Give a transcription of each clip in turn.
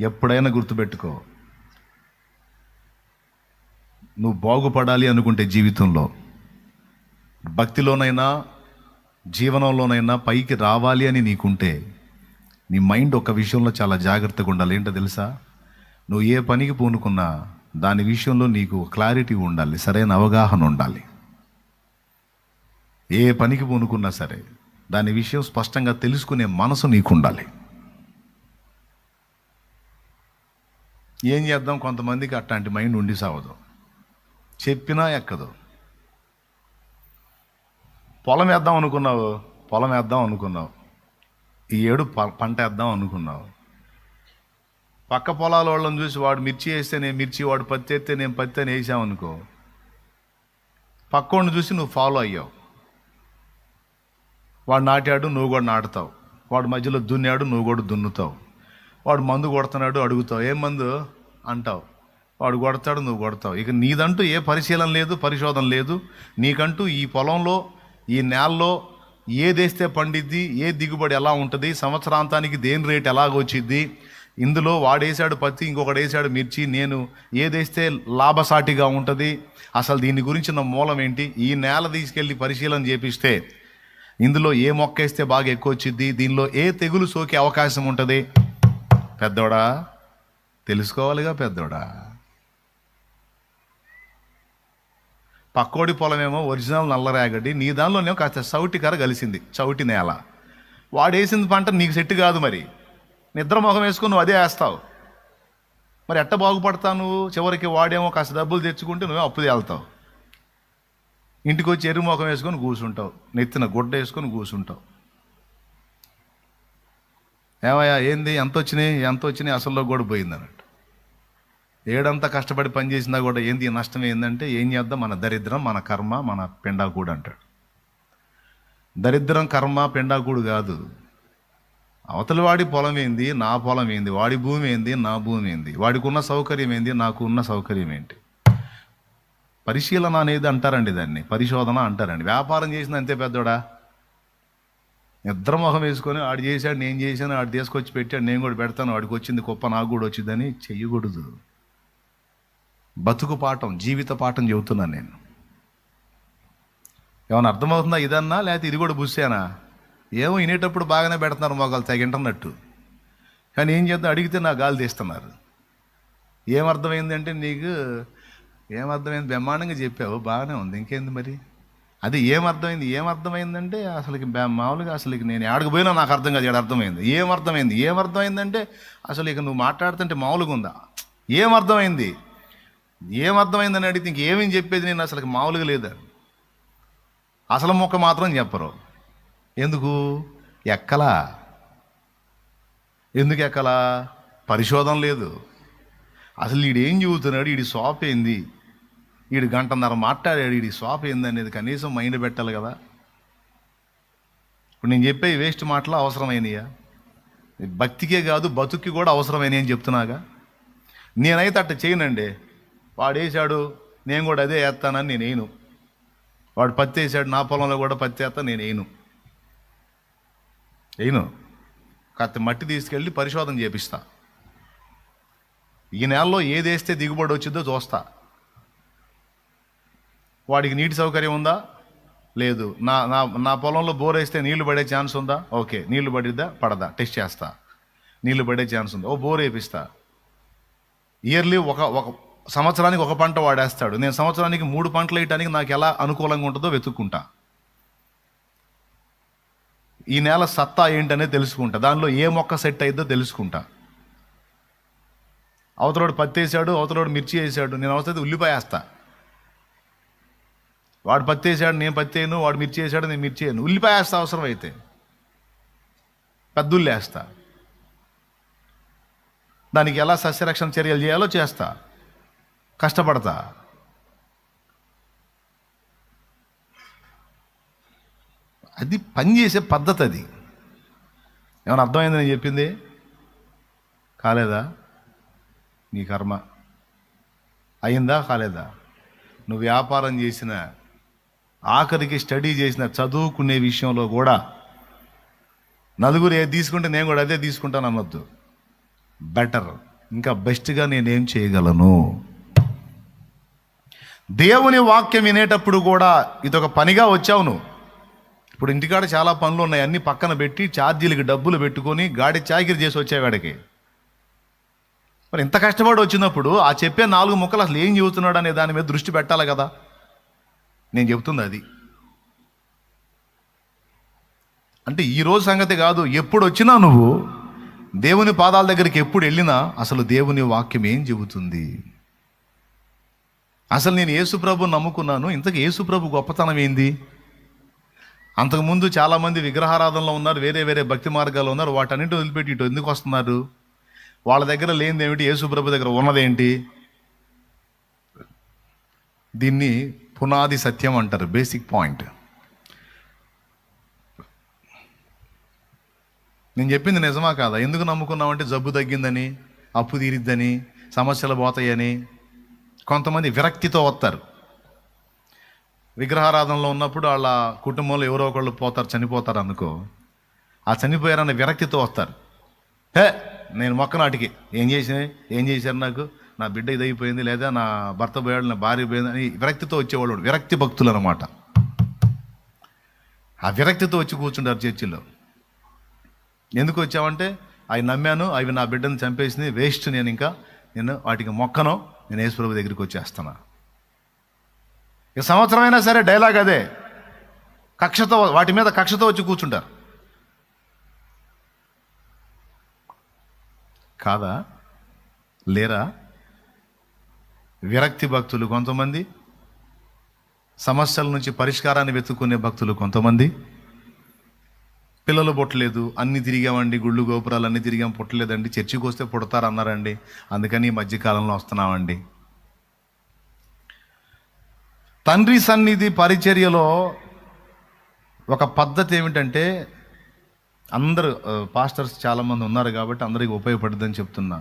ఎప్పుడైనా గుర్తుపెట్టుకో. నువ్వు బాగుపడాలి అనుకుంటే జీవితంలో. భక్తిలోనైనా జీవనంలోనైనా పైకి రావాలి అని నీకుంటే నీ మైండ్ ఒక విషయంలో చాలా జాగ్రత్తగా ఉండాలి. ఏంటో తెలుసా? నువ్వు ఏ పనికి పూనుకున్నా దాని విషయంలో నీకు క్లారిటీ ఉండాలి. సరైన అవగాహన ఉండాలి. ఏ పనికి పూనుకున్నా సరే దాని విషయం స్పష్టంగా తెలుసుకునే మనసు నీకు ఉండాలి ఏం చేద్దాం? కొంతమందికి అట్లాంటి మైండ్ ఉండి సావదు. చెప్పినా ఎక్కదు. పొలం వేద్దాం అనుకున్నావు? పొలం వేద్దాం అనుకున్నావు. ఈ ఏడు ప- పంట వేద్దాం అనుకున్నావు. పక్క పొలాల వాళ్ళని చూసి వాడు మిర్చి వేస్తే నేను మిర్చి వాడు పత్తి వేస్తే నేను పత్తి అని వేసామనుకో పక్కోడిని చూసి నువ్వు ఫాలో అయ్యావు. వాడు నాటాడు నువ్వు కూడా నాటుతావు. వాడు మధ్యలో దున్నాడు నువ్వు కూడా దున్నుతావు. వాడు మందు కొడుతున్నాడు అడుగుతావు. ఏం మందు? అంటావు. వాడు కొడతాడు నువ్వు కొడతావు. ఇక నీదంటూ ఏ పరిశీలన లేదు పరిశోధన లేదు. నీకంటూ ఈ పొలంలో ఈ నేలలో ఏదేస్తే పండిద్ది ఏ దిగుబడి ఎలా ఉంటుంది సంవత్సరాంతానికి దేని రేట్ ఎలాగొచ్చిద్ది ఇందులో వాడేసాడు పత్తి ఇంకొకటి వేసాడు మిర్చి నేను ఏదేస్తే లాభసాటిగా ఉంటుంది. అసలు దీని గురించిన మూలం ఏంటి? ఈ నేల తీసుకెళ్ళి పరిశీలన చేపిస్తే ఇందులో ఏ మొక్క వేస్తే బాగా ఎక్కువ వచ్చింది దీనిలో ఏ తెగులు సోకే అవకాశం ఉంటుంది పెద్దోడా? తెలుసుకోవాలిగా పెద్దోడా? పక్కోడి పొలమేమో ఒరిజినల్ నల్ల రేగడి నీ దానిలోనేమో కాస్త చవిటి కర కలిసింది చౌటి నేల. వాడేసింది పంట నీకు సెట్టు కాదు మరి. నిద్ర మొహం వేసుకుని నువ్వు అదే వేస్తావు. మరి ఎట్ట బాగుపడతావు నువ్వు? చివరికి వాడేమో కాస్త డబ్బులు తెచ్చుకుంటే నువ్వే అప్పు తేలుతావు ఇంటికి వచ్చి ఎరువు ముఖం వేసుకొని కూర్చుంటావు నెత్తిన గుడ్డ వేసుకొని కూర్చుంటావు ఏమయ్యా ఏంది? ఎంత వచ్చినాయి ఎంత వచ్చినాయి అసల్లో కూడా పోయింది అన్నట్టు ఏడంతా కష్టపడి పనిచేసినా కూడా ఏంది నష్టం ఏంటంటే ఏం చేద్దాం? మన దరిద్రం మన కర్మ మన పెండాకూడు అంటాడు. దరిద్రం కర్మ పెండాకూడు కాదు. అవతల వాడి పొలం ఏంది? నా పొలం ఏంది? వాడి భూమి ఏంది? నా భూమి ఏంది? వాడికి ఉన్న సౌకర్యం ఏంది? నాకు ఉన్న సౌకర్యం ఏంటి? పరిశీలన అనేది అంటారండి దాన్ని. పరిశోధన అంటారండి. వ్యాపారం చేసింది అంతే పెద్దోడా? ఇద్దరు మొహం వేసుకొని ఆడు చేశాడు నేను చేశాను ఆడు తీసుకొచ్చి పెట్టాడు నేను కూడా పెడతాను వాడికి వచ్చింది గొప్ప నాకు కూడా వచ్చిందని చెయ్యకూడదు. బతుకు పాఠం జీవిత పాఠం చెబుతున్నాను నేను. ఏమైనా అర్థమవుతుందా ఇదన్నా? లేకపోతే ఇది కూడా బుస్సేనా? ఏమో వినేటప్పుడు బాగానే పెడుతున్నారు మొగలు తగింటున్నట్టు. కానీ ఏం చేద్దాం? అడిగితే నా గాలి తీస్తున్నారు. ఏమర్థమైందంటే నీకు ఏమర్థమైంది? బ్రహ్మాండంగా చెప్పావు బాగానే ఉంది. ఇంకేంది మరి? అది ఏమర్థమైంది ఏమర్థమైందంటే అసలుకి మామూలుగా అసలు నేను ఆడికి పోయినా నాకు అర్థం కాదు ఇక్కడ అర్థమైంది. ఏమర్థమైంది ఏమర్థమైందంటే అసలు ఇక నువ్వు మాట్లాడుతుంటే మామూలుగా ఉందా ఏమర్థమైంది ఏమర్థమైందని అడిగితే ఇంకేమేం చెప్పేది నేను అసలు మామూలుగా లేదా? అసలు మొక్క మాత్రం చెప్పరు. ఎందుకు? ఎక్కలా? ఎందుకు ఎక్కలా? పరిశోధన లేదు. అసలు ఈడేం ఏం ఈడి సోప్ ఏంది? వీడు గంటన్నర మాట్లాడాడు వీడి షాప్ ఏందనేది కనీసం మైండ్ పెట్టాలి కదా. ఇప్పుడు నేను చెప్పే వేస్ట్ మాటలు అవసరమైనయా? భక్తికే కాదు బతుక్కి కూడా అవసరమైన అని చెప్తున్నాగా? నేనైతే అట్ట చేయనండి. వాడు వేసాడు నేను కూడా అదే వేస్తానని నేను వేయను. వాడు పత్తి వేసాడు నా పొలంలో కూడా పత్తి వేస్తా నేను వేయను. వేయను. కాస్త మట్టి తీసుకెళ్ళి పరిశోధన చేపిస్తా. ఈ నెలలో ఏది వేస్తే దిగుబడి వచ్చిందో చూస్తా. వాడికి నీటి సౌకర్యం ఉందా? లేదు. నా నా నా పొలంలో బోర్ వేస్తే నీళ్ళు పడే ఛాన్స్ ఉందా? ఓకే. నీళ్ళు పడిద్దా? పడదా. టెస్ట్ చేస్తా. నీళ్ళు పడే ఛాన్స్ ఉందా. ఓ బోర్ వేపిస్తా. ఇయర్లీ ఒక ఒక సంవత్సరానికి ఒక పంట వాడేస్తాడు. నేను సంవత్సరానికి మూడు పంటలు వేయటానికి నాకు ఎలా అనుకూలంగా ఉంటుందో వెతుక్కుంటా. ఈ నేల సత్తా ఏంటనే తెలుసుకుంటా. దానిలో ఏ మొక్క సెట్ అయిద్దో తెలుసుకుంటా. అవతలోడు పత్తి వేసాడు అవతలోడు మిర్చి వేసాడు. నేను అవసరం ఉల్లిపాయ వేస్తా. వాడు పత్తి వేసాడు నేను పత్తి వేయను వాడు మిర్చి వేసాడు నేను మిర్చి వేయను. ఉల్లిపాయ వేస్తా అవసరం అయితే పెద్ద ఉల్లి వేస్తా. దానికి ఎలా సస్యరక్షణ చర్యలు చేయాలో చేస్తా. కష్టపడతా. అది పనిచేసే పద్ధతి అది. ఏమైనా అర్థమైంది నేను చెప్పింది? కాలేదా? నీ కర్మ. అయిందా? కాలేదా? నువ్వు వ్యాపారం చేసిన ఆఖరికి స్టడీ చేసిన చదువుకునే విషయంలో కూడా నలుగురు ఏది తీసుకుంటే నేను కూడా అదే తీసుకుంటాను అనొద్దు. బెటర్. ఇంకా బెస్ట్గా నేనేం చేయగలను? దేవుని వాక్యం వినేటప్పుడు కూడా ఇదొక పనిగా వచ్చావు నువ్వు ఇప్పుడు ఇంటికాడ చాలా పనులు ఉన్నాయి. అన్ని పక్కన పెట్టి ఛార్జీలకి డబ్బులు పెట్టుకొని గాడి చాకిరి చేసి వచ్చేవాడికి మరి ఇంత కష్టపడి వచ్చినప్పుడు ఆ చెప్పే నాలుగు ముక్కలు అసలు ఏం చెబుతున్నాడు అనే దాని మీద దృష్టి పెట్టాలి కదా. నేను చెబుతుంది అది. అంటే ఈరోజు సంగతి కాదు ఎప్పుడు వచ్చినా నువ్వు దేవుని పాదాల దగ్గరికి ఎప్పుడు వెళ్ళినా అసలు దేవుని వాక్యం ఏం చెబుతుంది? అసలు నేను యేసుప్రభు నమ్ముకున్నాను. ఇంతకు యేసుప్రభు గొప్పతనం ఏంది? అంతకుముందు చాలామంది విగ్రహారాధనలో ఉన్నారు వేరే వేరే భక్తి మార్గాలు ఉన్నారు వాటన్నిటి వదిలిపెట్టి ఇటు ఎందుకు వస్తున్నారు? వాళ్ళ దగ్గర లేనిది ఏమిటి యేసుప్రభు దగ్గర ఉన్నదేంటి? దీన్ని పునాది సత్యం అంటారు బేసిక్ పాయింట్ నేను చెప్పింది నిజమా కాదా? ఎందుకు నమ్ముకున్నామంటే జబ్బు తగ్గిందని అప్పు తీరిద్దని సమస్యలు పోతాయని. కొంతమంది విరక్తితో వస్తారు. విగ్రహారాధనలో ఉన్నప్పుడు వాళ్ళ కుటుంబంలో ఎవరో ఒకళ్ళు పోతారు చనిపోతారు అనుకో. ఆ చనిపోయారన్న విరక్తితో వస్తారు. హే నేను మొక్క నాటికి ఏం చేసిన ఏం చేశారు నాకు? నా బిడ్డ ఇది అయిపోయింది లేదా నా భర్త పోయాడు నా భార్య పోయింది అని విరక్తితో వచ్చేవాళ్ళు విరక్తి భక్తులు అనమాట ఆ విరక్తితో వచ్చి కూర్చుంటారు చర్చిలో. ఎందుకు వచ్చావంటే అవి నమ్మాను అవి నా బిడ్డను చంపేసింది వేస్ట్ నేను ఇంకా. నేను వాటికి మొక్కను నేను యేసుప్రభు దగ్గరికి వచ్చేస్తాను ఇక సంవత్సరం అయినా సరే డైలాగ్ అదే. కక్షతో వాటి మీద కక్షతో వచ్చి కూర్చుంటారు. కాదా? లేరా? విరక్తి భక్తులు కొంతమంది సమస్యల నుంచి పరిష్కారాన్ని వెతుక్కునే భక్తులు కొంతమంది. పిల్లలు పుట్టలేదు అన్ని తిరిగామండి గుళ్ళు గోపురాలు అన్నీ తిరిగాం పుట్టలేదండి చర్చికి వస్తే పుడతారన్నారండి. అందుకని ఈ మధ్యకాలంలో వస్తున్నామండి. తండ్రి సన్నిధి పరిచర్యలో ఒక పద్ధతి ఏమిటంటే అందరు పాస్టర్స్ చాలామంది ఉన్నారు కాబట్టి అందరికి ఉపయోగపడుతుందని చెప్తున్నా.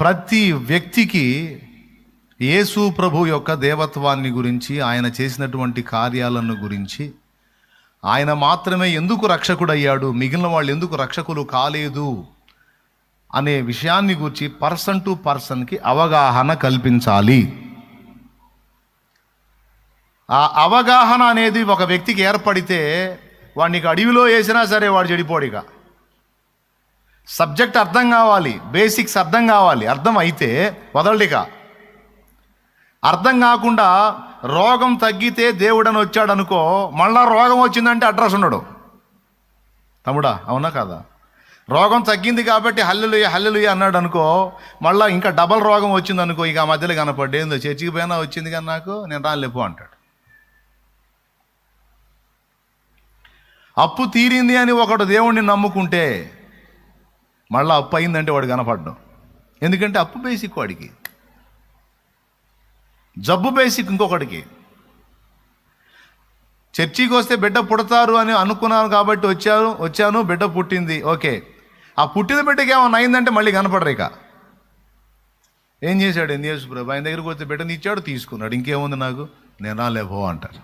ప్రతి వ్యక్తికి యేసు ప్రభు యొక్క దేవత్వాన్ని గురించి ఆయన చేసినటువంటి కార్యాలను గురించి ఆయన మాత్రమే ఎందుకు రక్షకుడయ్యాడు? మిగిలిన వాళ్ళు ఎందుకు రక్షకులు కాలేదు? అనే విషయాన్ని గురించి పర్సన్ టు పర్సన్కి అవగాహన కల్పించాలి. ఆ అవగాహన అనేది ఒక వ్యక్తికి ఏర్పడితే వాడికి అడవిలో వేసినా సరే వాడు చెడిపోడిక సబ్జెక్ట్ అర్థం కావాలి బేసిక్స్ అర్థం కావాలి అర్థం అయితే వదలడిక అర్థం కాకుండా రోగం తగ్గితే దేవుడని వచ్చాడు అనుకో మళ్ళా రోగం వచ్చిందంటే అడ్రస్ ఉండడు. తమ్ముడా అవునా కాదా? రోగం తగ్గింది కాబట్టి హల్లులుయ హల్లులుయ అన్నాడు అనుకో మళ్ళీ ఇంకా డబల్ రోగం వచ్చింది అనుకో ఇక ఆ మధ్యలో కనపడ్డే ఏందో చర్చికి పోయినా వచ్చింది కానీ నాకు నేను రాలేపు అంటాడు. అప్పు తీరింది అని ఒకడు దేవుణ్ణి నమ్ముకుంటే మళ్ళీ అప్పు అయిందంటే వాడు కనపడ్డం. ఎందుకంటే అప్పు బేసిక్ వాడికి. జబ్బు బేసిక్ ఇంకొకటికి. చర్చికి వస్తే బిడ్డ పుడతారు అని అనుకున్నాను కాబట్టి వచ్చాను వచ్చాను బిడ్డ పుట్టింది. ఓకే. ఆ పుట్టిన బిడ్డకి ఏమైనా అయిందంటే మళ్ళీ కనపడరు ఇక. ఏం చేశాడు? ఎన్ని యేసు ప్రభు? ఆయన దగ్గరికి వస్తే బిడ్డని ఇచ్చాడు తీసుకున్నాడు. ఇంకేముంది నాకు? నేనా లేవో అంటారు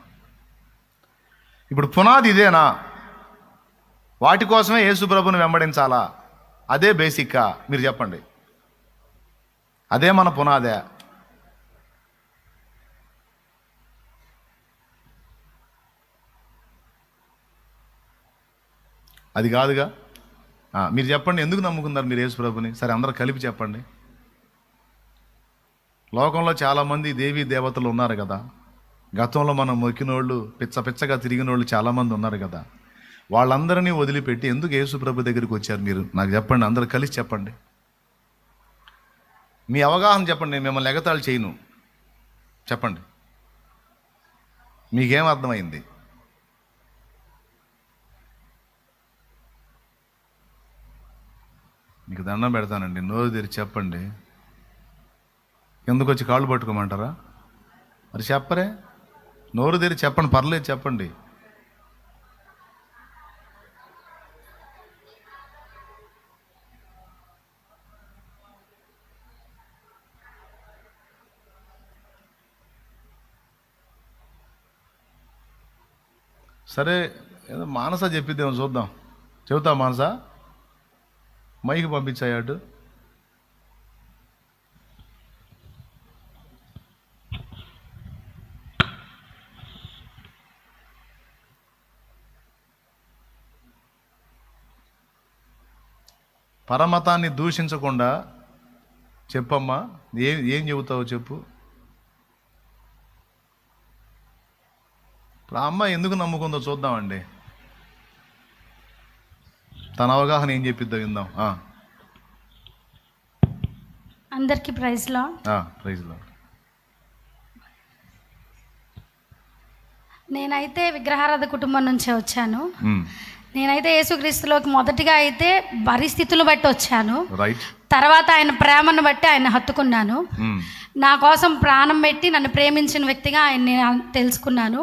ఇప్పుడు పునాది ఇదేనా? వాటి కోసమే యేసుప్రభుని వెంబడించాలా? అదే బేసిక్కా? మీరు చెప్పండి. అదే మన పునాదే. అది కాదుగా? మీరు చెప్పండి ఎందుకు నమ్ముకున్నారు మీరు యేసు ప్రభుని? సరే అందరూ కలిపి చెప్పండి. లోకంలో చాలామంది దేవీ దేవతలు ఉన్నారు కదా. గతంలో మనం మొక్కినోళ్ళు పిచ్చ పిచ్చగా తిరిగిన వాళ్ళు చాలామంది ఉన్నారు కదా. వాళ్ళందరినీ వదిలిపెట్టి ఎందుకు యేసు ప్రభు దగ్గరికి వచ్చారు మీరు? నాకు చెప్పండి అందరూ కలిసి చెప్పండి. మీ అవగాహన చెప్పండి నేను మిమ్మల్ని ఎగతాళి చేయను. చెప్పండి. మీకేం అర్థమైంది? మీకు దండం పెడతానండి. నోరు తెరి చెప్పండి. ఎందుకు వచ్చి కాళ్ళు పట్టుకోమంటారా? మరి చెప్పరే. నోరు తెరి చెప్పండి పర్లేదు చెప్పండి. సరే ఏదో మానస చెప్పిద్దేమో చూద్దాం. చెబుతా మానస? మైకి పంపించాయాడు పరమతాన్ని దూషించకుండా చెప్పమ్మా ఏం ఏం చెబుతావో చెప్పు. ఇప్పుడు అమ్మ ఎందుకు నమ్ముకుందో చూద్దామండి. తన అవగాహన ఏం చెప్పిద్దో విందాం. అందరికీ ప్రైజ్లో ఆ, ప్రైజ్లో నేనైతే విగ్రహారాధ కుటుంబం నుంచే వచ్చాను. నేనైతే యేసుక్రీస్తులోకి మొదటిగా అయితే పరిస్థితులు బట్టి వచ్చాను. తర్వాత ఆయన ప్రేమను బట్టి ఆయన హత్తుకున్నాను. నా కోసం ప్రాణం పెట్టి నన్ను ప్రేమించిన వ్యక్తిగా ఆయన నేను తెలుసుకున్నాను.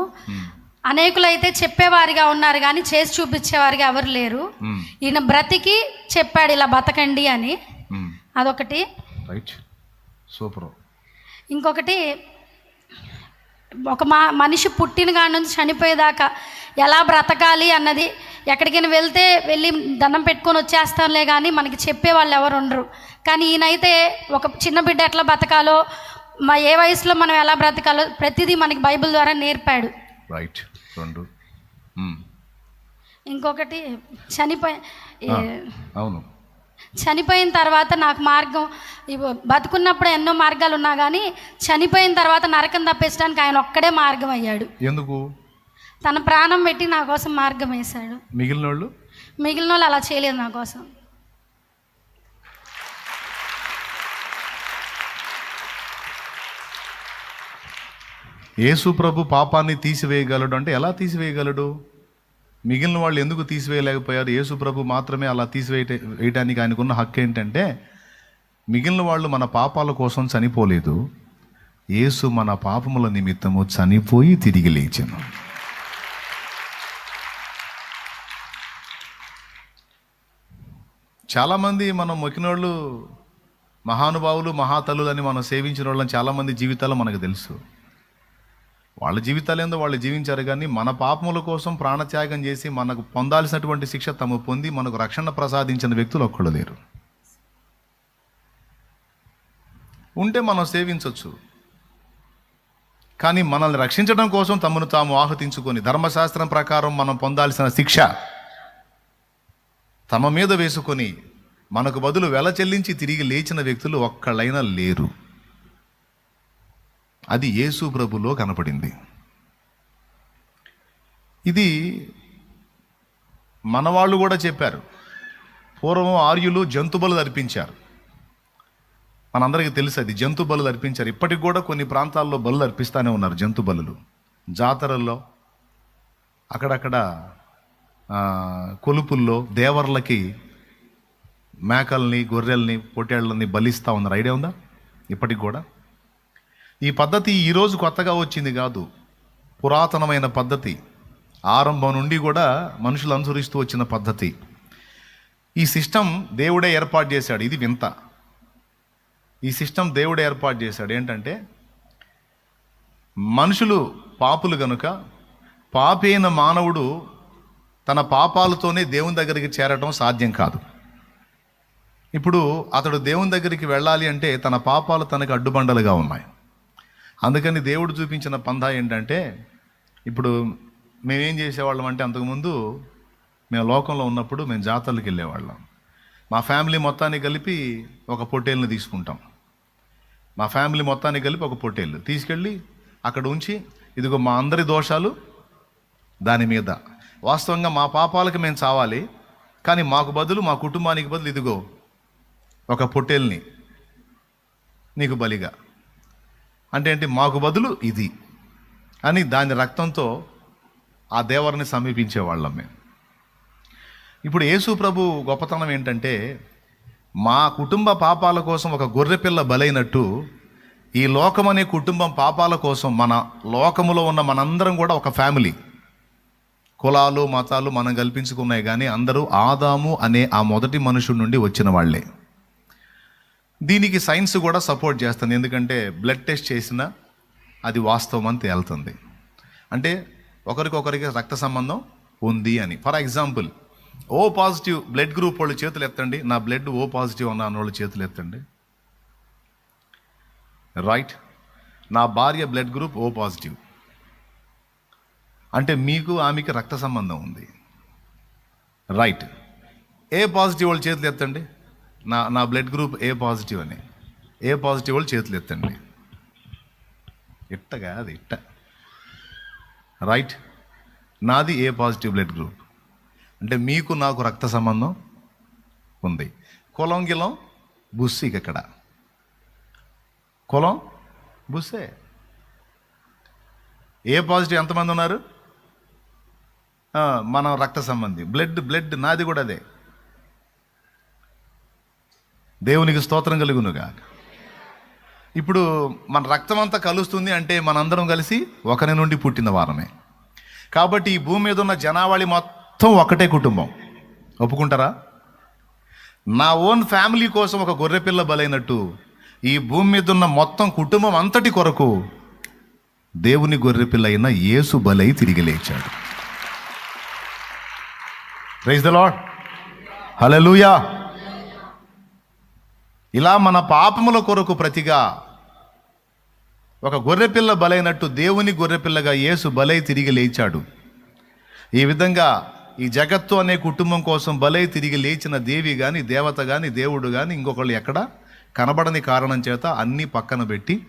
అనేకులైతే చెప్పేవారిగా ఉన్నారు కానీ చేసి చూపించేవారిగా ఎవరు లేరు. ఈయన బ్రతికి చెప్పాడు ఇలా బతకండి అని. అదొకటి. రైట్. సూపర్. ఇంకొకటి ఒక మా మనిషి పుట్టిన కాడి నుంచి చనిపోయేదాకా ఎలా బ్రతకాలి అన్నది ఎక్కడికైనా వెళ్తే వెళ్ళి దండం పెట్టుకొని వచ్చేస్తానులే కానీ మనకి చెప్పే వాళ్ళు ఎవరు ఉండరు. కానీ ఈయనైతే ఒక చిన్న బిడ్డ ఎట్లా బ్రతకాలో మా ఏ వయసులో మనం ఎలా బ్రతకాలో ప్రతిదీ మనకి బైబిల్ ద్వారా నేర్పాడు. రైట్. రెండు. ఇంకొకటి చనిపోయి అవును. చనిపోయిన తర్వాత నాకు మార్గం బతుకున్నప్పుడు ఎన్నో మార్గాలు ఉన్నా కానీ చనిపోయిన తర్వాత నరకం తప్పించడానికి ఆయన ఒక్కడే మార్గం అయ్యాడు. ఎందుకు? తన ప్రాణం పెట్టి నా కోసం మార్గం వేశాడు. మిగిలిన వాళ్ళు మిగిలిన వాళ్ళు అలా చేయలేదు నా కోసం. యేసు ప్రభు పాపాన్ని తీసివేయగలడు అంటే ఎలా తీసివేయగలడు? మిగిలిన వాళ్ళు ఎందుకు తీసివేయలేకపోయారు? యేసు ప్రభు మాత్రమే అలా తీసివేయ వేయటానికి ఆయనకున్న హక్కు ఏంటంటే మిగిలిన వాళ్ళు మన పాపాల కోసం చనిపోలేదు. యేసు మన పాపముల నిమిత్తము చనిపోయి తిరిగి లేచెను. చాలామంది మనం మొక్కినోళ్ళు మహానుభావులు మహాతల్లులని మనం సేవించిన వాళ్ళని చాలామంది జీవితాలు మనకు తెలుసు. వాళ్ళ జీవితాలు ఏందో వాళ్ళు జీవించారు కానీ మన పాపముల కోసం ప్రాణత్యాగం చేసి మనకు పొందాల్సినటువంటి శిక్ష తమ పొంది మనకు రక్షణ ప్రసాదించిన వ్యక్తులు ఒక్కడు లేరు. ఉంటే మనం సేవించవచ్చు కానీ మనల్ని రక్షించడం కోసం తమను తాము ఆహుతించుకొని ధర్మశాస్త్రం ప్రకారం మనం పొందాల్సిన శిక్ష తమ మీద వేసుకొని మనకు బదులు వెల చెల్లించి తిరిగి లేచిన వ్యక్తులు ఒక్కళ్ళైనా లేరు. అది యేసు ప్రభులో కనపడింది. ఇది మనవాళ్ళు కూడా చెప్పారు. పూర్వం ఆర్యులు జంతు బలు అర్పించారు. మనందరికీ తెలుసు అది జంతు బలు అర్పించారు. ఇప్పటికి కూడా కొన్ని ప్రాంతాల్లో బలు అర్పిస్తూనే ఉన్నారు జంతు బలులు. జాతరల్లో అక్కడక్కడ కొలుపుల్లో దేవర్లకి మేకల్ని గొర్రెల్ని పొట్టేళ్ళని బలిస్తూ ఉన్నారు. ఐడియా ఉందా? ఇప్పటికి కూడా? ఈ పద్ధతి ఈరోజు కొత్తగా వచ్చింది కాదు. పురాతనమైన పద్ధతి. ఆరంభం నుండి కూడా మనుషులు అనుసరిస్తూ వచ్చిన పద్ధతి. ఈ సిస్టమ్ దేవుడే ఏర్పాటు చేశాడు. ఇది వింత. ఈ సిస్టమ్ దేవుడే ఏర్పాటు చేశాడు. ఏంటంటే మనుషులు పాపులు గనుక పాపైన మానవుడు తన పాపాలతోనే దేవుని దగ్గరికి చేరటం సాధ్యం కాదు. ఇప్పుడు అతడు దేవుని దగ్గరికి వెళ్ళాలి అంటే తన పాపాలు తనకు అడ్డుబండలుగా ఉన్నాయి. అందుకని దేవుడు చూపించిన పందా ఏంటంటే ఇప్పుడు మేమేం చేసేవాళ్ళం అంటే అంతకుముందు మేము లోకంలో ఉన్నప్పుడు మేము జాతరలకు వెళ్ళేవాళ్ళం. మా ఫ్యామిలీ మొత్తాన్ని కలిపి ఒక పొట్టేల్ని తీసుకుంటాం. మా ఫ్యామిలీ మొత్తాన్ని కలిపి ఒక పొట్టేళ్ళు తీసుకెళ్ళి అక్కడ ఉంచి ఇదిగో మా అందరి దోషాలు దాని మీద. వాస్తవంగా మా పాపాలకు మేము చావాలి కానీ మాకు బదులు మా కుటుంబానికి బదులు ఇదిగో ఒక పొట్టేల్ని నీకు బలిగా. అంటే ఏంటి? మాకు బదులు ఇది. అని దాని రక్తంతో ఆ దేవరిని సమీపించేవాళ్ళం మేము. ఇప్పుడు యేసు ప్రభు గొప్పతనం ఏంటంటే మా కుటుంబ పాపాల కోసం ఒక గొర్రెపిల్ల బలైనట్టు ఈ లోకం అనే కుటుంబం పాపాల కోసం మన లోకములో ఉన్న మనందరం కూడా ఒక ఫ్యామిలీ. కులాలు మతాలు మనం కల్పించుకున్నాయి కానీ అందరూ ఆదాము అనే ఆ మొదటి మనుషుడి నుండి వచ్చిన వాళ్ళే. దీనికి సైన్స్ కూడా సపోర్ట్ చేస్తుంది. ఎందుకంటే బ్లడ్ టెస్ట్ చేసినా అది వాస్తవం అని తేలుతుంది. అంటే ఒకరికొకరికి రక్త సంబంధం ఉంది అని. For example O positive blood group వాళ్ళు చేతులు ఎత్తండి నా బ్లడ్ ఓ పాజిటివ్ ఉన్న వాళ్ళు చేతులు ఎత్తండి. రైట్? నా భార్య బ్లడ్ గ్రూప్ ఓ పాజిటివ్. అంటే మీకు ఆమెకి రక్త సంబంధం ఉంది. రైట్? ఏ పాజిటివ్ వాళ్ళు చేతులు ఎత్తండి? నా నా బ్లడ్ గ్రూప్ ఏ పాజిటివ్ అని. ఏ పాజిటివ్ వాళ్ళు చేతులు ఎత్తండి. ఇట్ట కాదు ఇట్ట రైట్ నాది ఏ పాజిటివ్ బ్లడ్ గ్రూప్ అంటే మీకు నాకు రక్త సంబంధం ఉంది. కులం గిలం బుస్సి ఇక్కడ. కులం బుస్సే. ఏ పాజిటివ్ ఎంతమంది ఉన్నారు? మనం రక్త సంబంధి. బ్లడ్ బ్లడ్ నాది కూడా అదే. దేవునికి స్తోత్రం కలుగునుగా ఇప్పుడు మన రక్తం అంతా కలుస్తుంది అంటే మనందరం కలిసి ఒకరి నుండి పుట్టిన వారమే. కాబట్టి ఈ భూమి మీద ఉన్న జనావళి మొత్తం ఒకటే కుటుంబం. ఒప్పుకుంటారా? నా ఓన్ ఫ్యామిలీ కోసం ఒక గొర్రెపిల్ల బలైనట్టు ఈ భూమి మీద ఉన్న మొత్తం కుటుంబం అంతటి కొరకు దేవుని గొర్రెపిల్ల అయిన యేసు బలై తిరిగి లేచాడు. ప్రైజ్ ద లాడ్ హల్లెలూయా ఇలా మన పాపముల కొరకు ప్రతిగా ఒక గొర్రెపిల్ల బలైనట్టు దేవుని గొర్రెపిల్లగా యేసు బలై తిరిగి లేచాడు. ఈ విధంగా ఈ జగత్తు అనే కుటుంబం కోసం బలై తిరిగి లేచిన దేవి కానీ దేవత కానీ దేవుడు కానీ ఇంకొకళ్ళు ఎక్కడ కనబడని కారణం చేత అన్నీ పక్కన పెట్టి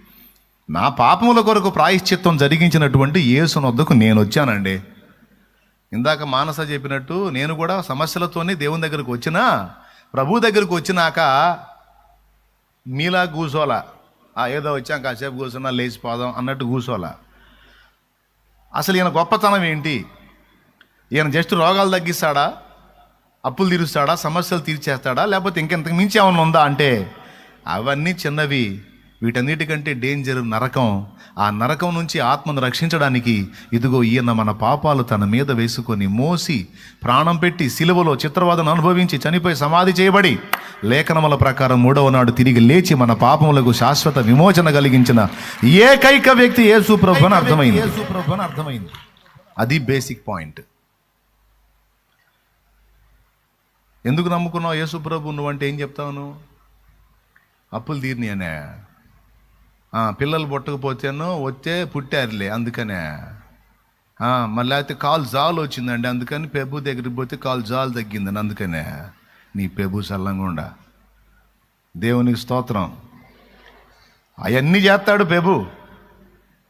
నా పాపముల కొరకు ప్రాయశ్చిత్తం జరిగించినటువంటి యేసునొద్దకు నేను వచ్చానండి. ఇందాక మానస చెప్పినట్టు నేను కూడా సమస్యలతోనే దేవుని దగ్గరకు వచ్చినా ప్రభు దగ్గరకు వచ్చినాక మీలా కూసోలా ఆ ఏదో వచ్చాం కాసేపు కూర్చున్నా లేచిపోదాం అన్నట్టు కూసోలా అసలు ఈయన గొప్పతనం ఏంటి? ఈయన జస్ట్ రోగాలు తగ్గిస్తాడా? అప్పులు తీరుస్తాడా? సమస్యలు తీర్చేస్తాడా? లేకపోతే ఇంకెంతకు మించి ఏమన్నా ఉందా? అంటే అవన్నీ చిన్నవి. వీటన్నిటికంటే డేంజర్ నరకం. ఆ నరకం నుంచి ఆత్మను రక్షించడానికి ఇదిగో ఈయన మన పాపాలు తన మీద వేసుకొని మోసి ప్రాణం పెట్టి సిలువలో చిత్రవాదను అనుభవించి చనిపోయి సమాధి చేయబడి లేఖనముల ప్రకారం మూడవ నాడు తిరిగి లేచి మన పాపములకు శాశ్వత విమోచన కలిగించిన ఏకైక వ్యక్తి యేసు ప్రభు అని అర్థమైంది. యేసు ప్రభు అని అర్థమైంది. అది బేసిక్ పాయింట్ ఎందుకు నమ్ముకున్నావు యేసు ప్రభు? నువ్వంటే ఏం చెప్తావు నువ్వు? అప్పులు తీరినాయనే. పిల్లలు పుట్టకపోతేనో వచ్చే పుట్టారులే అందుకనే. మళ్ళీ అయితే కాలు జాలు వచ్చిందండి అందుకని పెబు దగ్గరికి పోతే కాలు జాలు తగ్గిందని అందుకనే. నీ పెబు సల్లంగుండా దేవునికి స్తోత్రం. అవన్నీ చేస్తాడు పెబు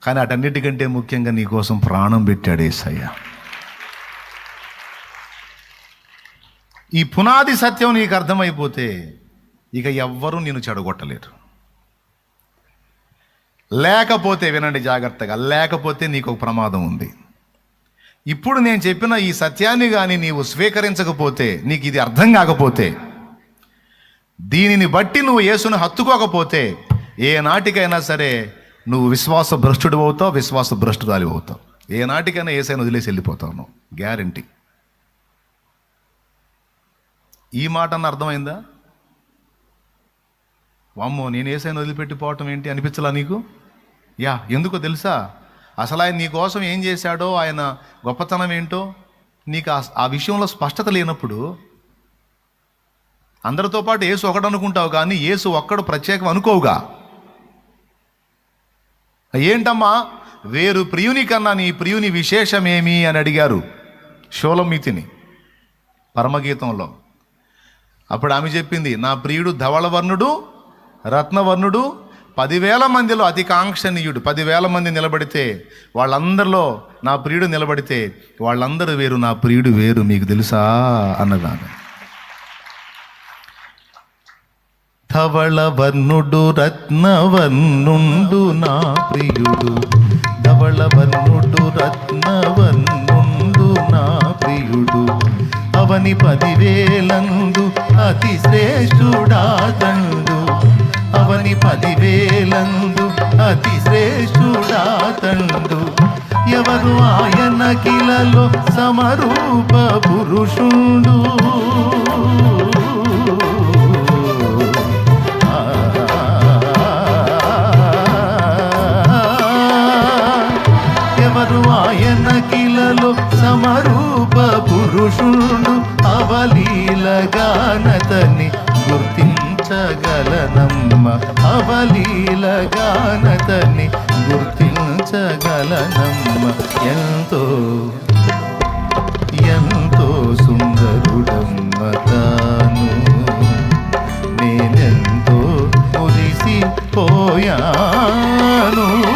కానీ అటన్నిటికంటే ముఖ్యంగా నీకోసం ప్రాణం పెట్టాడు ఏసయ్య. ఈ పునాది సత్యం నీకు అర్థమైపోతే ఇక ఎవ్వరూ నేను చెడగొట్టలేరు. లేకపోతే వినండి జాగ్రత్తగా లేకపోతే నీకు ఒక ప్రమాదం ఉంది. ఇప్పుడు నేను చెప్పిన ఈ సత్యాన్ని కానీ నీవు స్వీకరించకపోతే నీకు ఇది అర్థం కాకపోతే దీనిని బట్టి నువ్వు యేసును హత్తుకోకపోతే ఏ నాటికైనా సరే నువ్వు విశ్వాస భ్రష్టుడు అవుతావు విశ్వాస భ్రష్టురాలి అవుతావు. ఏ నాటికైనా ఏసైనా వదిలేసి వెళ్ళిపోతావు నువ్వు. గ్యారంటీ ఈ మాట అన్న అర్థమైందా? వామ్మో నేను ఏసైనా వదిలిపెట్టిపోవటం ఏంటి అనిపించలా నీకు? యా ఎందుకో తెలుసా? అసలు ఆయన నీకోసం ఏం చేశాడో ఆయన గొప్పతనం ఏంటో నీకు ఆ- ఆ విషయంలో స్పష్టత లేనప్పుడు అందరితో పాటు ఏసు ఒకడు అనుకుంటావు కానీ ఏసు ఒక్కడు ప్రత్యేకం అనుకోవుగా. ఏంటమ్మా? వేరు ప్రియుని కన్నా నీ ప్రియుని విశేషమేమి అని అడిగారు షోలమితిని పరమగీతంలో. అప్పుడు ఆమె చెప్పింది నా ప్రియుడు ధవళవర్ణుడు రత్నవర్ణుడు పదివేల మందిలో అతి కాంక్షణీయుడు పదివేల మంది నిలబడితే వాళ్ళందరిలో నా ప్రియుడు నిలబడితే వాళ్ళందరూ వేరు నా ప్రియుడు వేరు మీకు తెలుసా? అన్నదాన్ని ధవళవర్ణుడు రత్నవర్ణుండు నా ప్రియుడు. ధవళవర్ణుడు రత్నవర్ణుండు నా ప్రియుడు. అవని పదివేలందు అతి శ్రేష్ఠుడా తండు. అవని పదివేలందు అతి శ్రేష్ఠుడా తండు ఎవరు ఆయన కిలలో సమరూప పురుషుండు. ఎవరు ఆయన కిలలో సమరూప పురుషుడు. అవలీలగానతని గుర్తి గుర్తించగలనమ్మ. అవలీలగానతని గుర్తించగలనమ్మ. ఎంతో ఎంతో సుందరుడమ్మ తాను. నేనెంతో పోయాను.